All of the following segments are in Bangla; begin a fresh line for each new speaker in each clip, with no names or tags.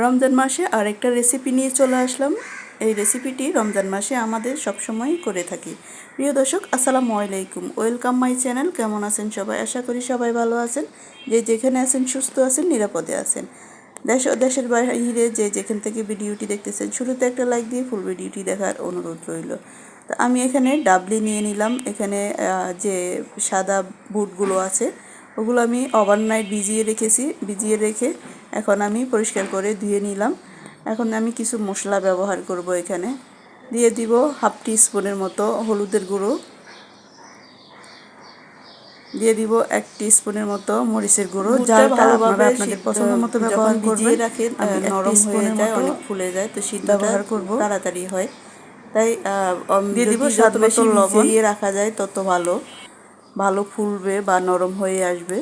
রমজান মাসে আরেকটা রেসিপি নিয়ে চলে আসলাম। এই রেসিপিটি রমজান মাসে আমাদের সবসময় করে থাকি। প্রিয় দর্শক, আসসালামু আলাইকুম। ওয়েলকাম মাই চ্যানেল কেমন আছেন সবাই? আশা করি সবাই ভালো আছেন। যে যেখানে আছেন, সুস্থ আছেন, নিরাপদে আছেন। দেশ ও দেশের বাইরে যে যেখান থেকে ভিডিওটি দেখতেছেন, শুরুতে একটা লাইক দিয়ে ফুল ভিডিওটি দেখার অনুরোধ রইল। তো আমি এখানে ডাবলি নিয়ে নিলাম। এখানে যে সাদা বুটগুলো আছে, ওগুলো আমি ওভারনাইট ভিজিয়ে রেখেছি। ভিজিয়ে রেখে এখন আমি পরিষ্কার করে ধুয়ে নিলাম। এখন আমি কিছু মশলা ব্যবহার করব এখানে। দিয়ে দিব হাফ টি স্পুনের মতো হলুদের গুঁড়ো। দিয়ে দিব এক টি স্পুনের মতো মরিচের গুঁড়ো। জালটা
ভালোভাবে
আপনাদের পছন্দ মতো ব্যবহার করবেন
রাখেন, নরম হয়ে যায়, অনেক ফুলে যায়, তো সিদ্ধটা
ব্যবহার করব।
তাড়াতাড়ি হয়।
তাই
দিয়ে দিব স্বাদ মতো লবণ।
ভিজিয়ে রাখা যায় তত ভালো। ভালো ফুলবে বা নরম হয়ে আসবে।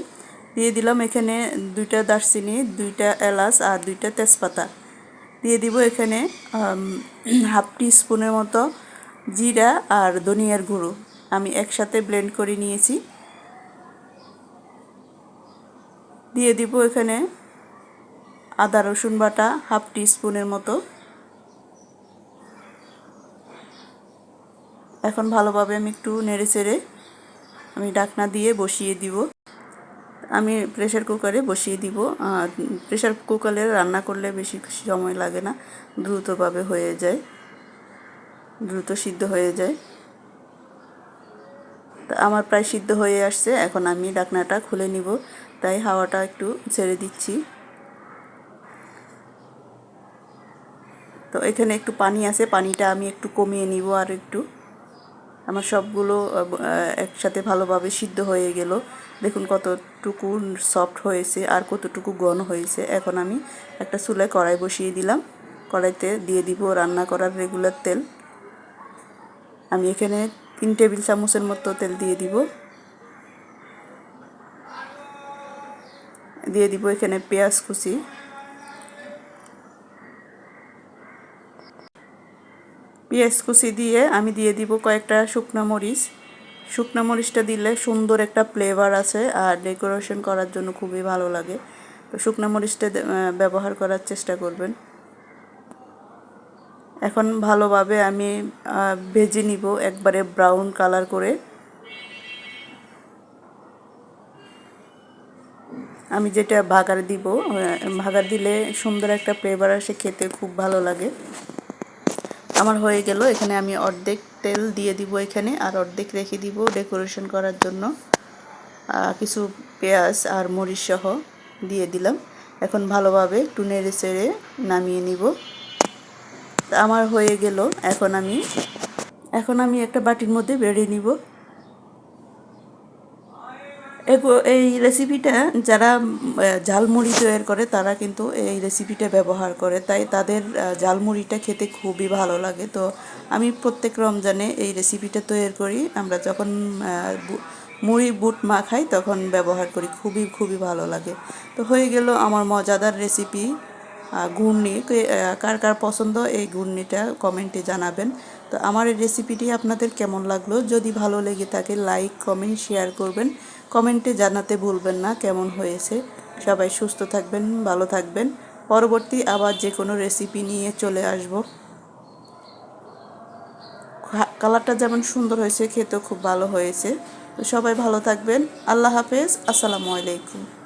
দিয়ে দিলাম এখানে দুইটা দারচিনি, দুইটা এলাচ আর দুইটা তেজপাতা। দিয়ে দিব এখানে হাফ টি স্পুনের মতো জিরা আর ধনিয়ার গুঁড়ো। আমি একসাথে ব্লেন্ড করে নিয়েছি। দিয়ে দিব এখানে আদা, রসুন বাটা হাফ টি স্পুনের মতো। এখন ভালোভাবে আমি একটু নেড়ে চেড়ে আমি ডাকনা দিয়ে বসিয়ে দিব। আমি প্রেশার কুকারে বসিয়ে দিব। প্রেশার কুকারে রান্না করলে বেশি সময় লাগে না, দ্রুতভাবে হয়ে যায়, দ্রুত সিদ্ধ হয়ে যায়। তা আমার প্রায় সিদ্ধ হয়ে আসছে, এখন আমি ডাকনাটা খুলে নিব। তাই হাওয়াটা একটু ছেড়ে দিচ্ছি। তো এখানে একটু পানি আছে, পানিটা আমি একটু কমিয়ে নিব আর একটু। আমার সবগুলো একসাথে ভালোভাবে সিদ্ধ হয়ে গেল। দেখুন কতটুকু সফট হয়েছে আর কতটুকু ঘন হয়েছে। এখন আমি একটা চুলায় কড়াই বসিয়ে দিলাম। কড়াইতে দিয়ে দিব রান্না করার রেগুলার তেল। আমি এখানে তিন টেবিল চামচের মতো তেল দিয়ে দিব। দিয়ে দিব এখানে পেঁয়াজ কুচি। পেঁয়াজ কুচি দিয়ে আমি দিয়ে দিব কয়েকটা শুকনো মরিচ। শুকনো মরিচটা দিলে সুন্দর একটা ফ্লেভার আছে আর ডেকোরেশন করার জন্য খুবই ভালো লাগে। তো শুকনো মরিচটা ব্যবহার করার চেষ্টা করবেন। এখন ভালোভাবে আমি ভেজে নিব একবারে ব্রাউন কালার করে। আমি যেটা ভাগার দিব ভাগার দিলে সুন্দর একটা ফ্লেভার আসে, খেতে খুব ভালো লাগে। আমার হয়ে গেল। এখানে আমি অর্ধেক তেল দিয়ে দিব এখানে আর অর্ধেক রেখে দিব ডেকোরেশন করার জন্য। কিছু পেঁয়াজ আর মরিচ সহ দিয়ে দিলাম। এখন ভালোভাবে নেড়ে চেড়ে নামিয়ে নিব। আমার হয়ে গেল। এখন আমি এখন আমি একটা বাটির মধ্যে বেড়ে নিব। এই রেসিপিটা যারা ঝালমুড়ি তৈরি করে, তারা কিন্তু এই রেসিপিটা ব্যবহার করে। তাই তাদের ঝালমুড়িটা খেতে খুবই ভালো লাগে। তো আমি প্রত্যেক রমজানে এই রেসিপিটা তৈরি করি। আমরা যখন মুড়ি, বুট মাখাই, তখন ব্যবহার করি। খুবই খুবই ভালো লাগে। তো হয়ে গেল আমার মজাদার রেসিপি ঘূর্ণি। কার কার পছন্দ, এই ঘূর্ণিটা কমেন্টে জানাবেন। তো আমার এই রেসিপিটি আপনাদের কেমন লাগল? যদি ভালো লেগে থাকে লাইক কমেন্ট শেয়ার করবেন। কমেন্টে জানাতে ভুলবেন না কেমন হয়েছে। সবাই সুস্থ থাকবেন, ভালো থাকবেন। পরবর্তী আবার যে কোনো রেসিপি নিয়ে চলে আসব। কালারটা যেমন সুন্দর হয়েছে, খেতেও খুব ভালো হয়েছে। তো সবাই ভালো থাকবেন। আল্লাহ হাফেজ। আসসালামু আলাইকুম।